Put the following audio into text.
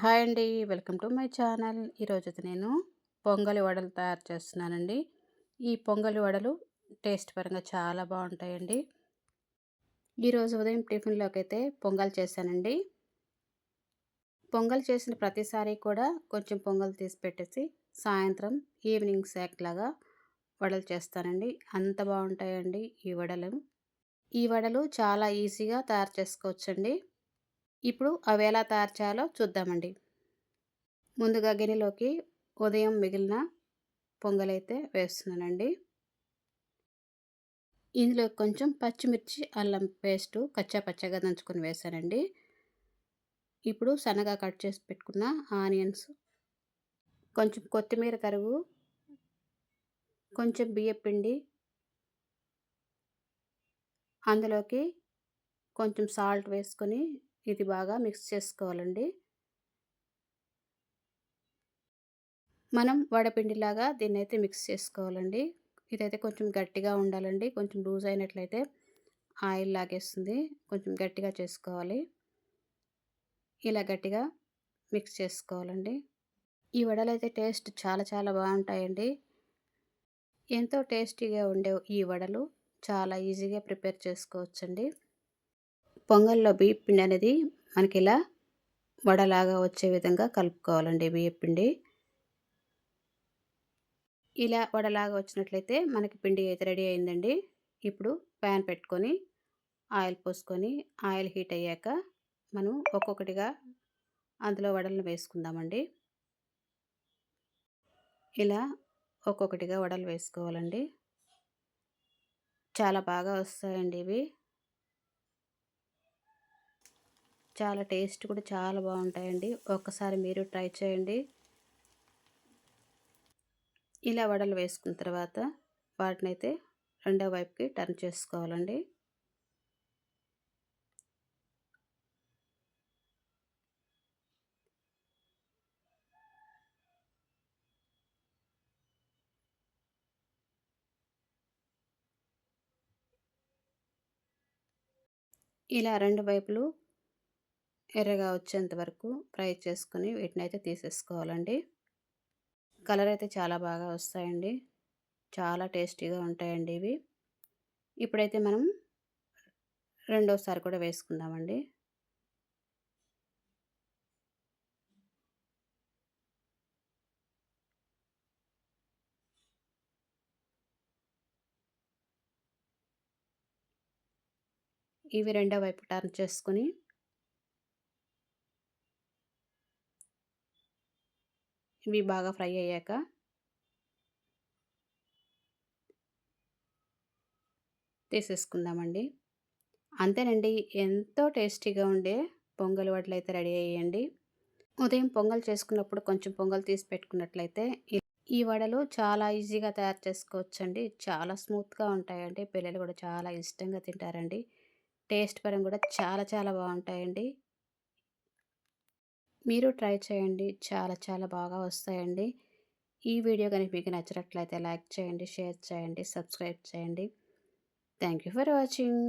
Hi అండి. Welcome to my channel. ఈరోజు నేను పొంగలి వడలు తయారు చేస్తున్నానండి. ఈ పొంగలి వడలు టేస్ట్ పరంగా చాలా బాగుంటాయండి. ఈరోజు ఉదయం టిఫిన్లోకి అయితే పొంగల్ చేశానండి. పొంగల్ చేసిన ప్రతిసారి కూడా కొంచెం పొంగల్ తీసి పెట్టేసి సాయంత్రం ఈవినింగ్ స్నాక్ లాగా వడలు చేస్తానండి. అంత బాగుంటాయండి ఈ వడలు. ఈ వడలు చాలా ఈజీగా తయారు చేసుకోవచ్చండి. ఇప్పుడు అవి ఎలా తయారు చేయాలో చూద్దామండి. ముందుగా గిన్నెలోకి ఉదయం మిగిలిన పొంగలైతే వేస్తున్నానండి. ఇందులో కొంచెం పచ్చిమిర్చి అల్లం పేస్టు కచ్చా పచ్చగా దంచుకొని వేసానండి ఇప్పుడు సన్నగా కట్ చేసి పెట్టుకున్న ఆనియన్స్ కొంచెం కొత్తిమీర తరుగు కొంచెం బియ్యపిండి అందులోకి కొంచెం సాల్ట్ వేసుకొని ఇది బాగా మిక్స్ చేసుకోవాలండి. మనం వడపిండిలాగా దీన్ని అయితే మిక్స్ చేసుకోవాలండి. ఇదైతే కొంచెం గట్టిగా ఉండాలండి. కొంచెం లూజ్ అయినట్లయితే ఆయిల్ లాగేస్తుంది. కొంచెం గట్టిగా చేసుకోవాలి. ఇలా గట్టిగా మిక్స్ చేసుకోవాలండి. ఈ వడలు అయితే టేస్ట్ చాలా చాలా బాగుంటాయండి. ఎంతో టేస్టీగా ఉండే ఈ వడలు చాలా ఈజీగా ప్రిపేర్ చేసుకోవచ్చండి. పొంగల్లో బియ్యం పిండి అనేది మనకి ఇలా వడలాగా వచ్చే విధంగా కలుపుకోవాలండి బియ్యం పిండి. ఇలా వడలాగా వచ్చినట్లయితే మనకి పిండి అయితే రెడీ అయిందండి. ఇప్పుడు ప్యాన్ పెట్టుకొని ఆయిల్ పోసుకొని ఆయిల్ హీట్ అయ్యాక మనం ఒక్కొక్కటిగా అందులో వడలను వేసుకుందామండి. ఇలా ఒక్కొక్కటిగా వడలు వేసుకోవాలండి. చాలా బాగా వస్తాయండి ఇవి. చాలా టేస్ట్ కూడా చాలా బాగుంటాయండి. ఒక్కసారి మీరు ట్రై చేయండి. ఇలా వడలు వేసుకున్న తర్వాత వాటిని అయితే రెండో వైపుకి టర్న్ చేసుకోవాలండి. ఇలా రెండు వైపులు ఎర్రగా వచ్చేంత వరకు ఫ్రై చేసుకుని వీటిని అయితే తీసేసుకోవాలండి. కలర్ అయితే చాలా బాగా వస్తాయండి. చాలా టేస్టీగా ఉంటాయండి ఇవి. ఇప్పుడైతే మనం రెండోసారి కూడా వేసుకుందామండి. ఇవి రెండో వైపు టర్న్ చేసుకొని ఇవి బాగా ఫ్రై అయ్యాక తీసేసుకుందామండి. అంతేనండి ఎంతో టేస్టీగా ఉండే పొంగల్ వడలు అయితే రెడీ అయ్యండి ఉదయం పొంగల్ చేసుకున్నప్పుడు కొంచెం పొంగల్ తీసి పెట్టుకున్నట్లయితే ఈ వడలు చాలా ఈజీగా తయారు చేసుకోవచ్చండి. చాలా స్మూత్గా ఉంటాయండి. పిల్లలు కూడా చాలా ఇష్టంగా తింటారండి. టేస్ట్ పరంగా కూడా చాలా చాలా బాగుంటాయండి. మీరు ట్రై చేయండి. చాలా చాలా బాగా వస్తాయండి. ఈ వీడియో కనుక మీకు నచ్చినట్లయితే లైక్ చేయండి షేర్ చేయండి సబ్స్క్రైబ్ చేయండి. Thank you for watching.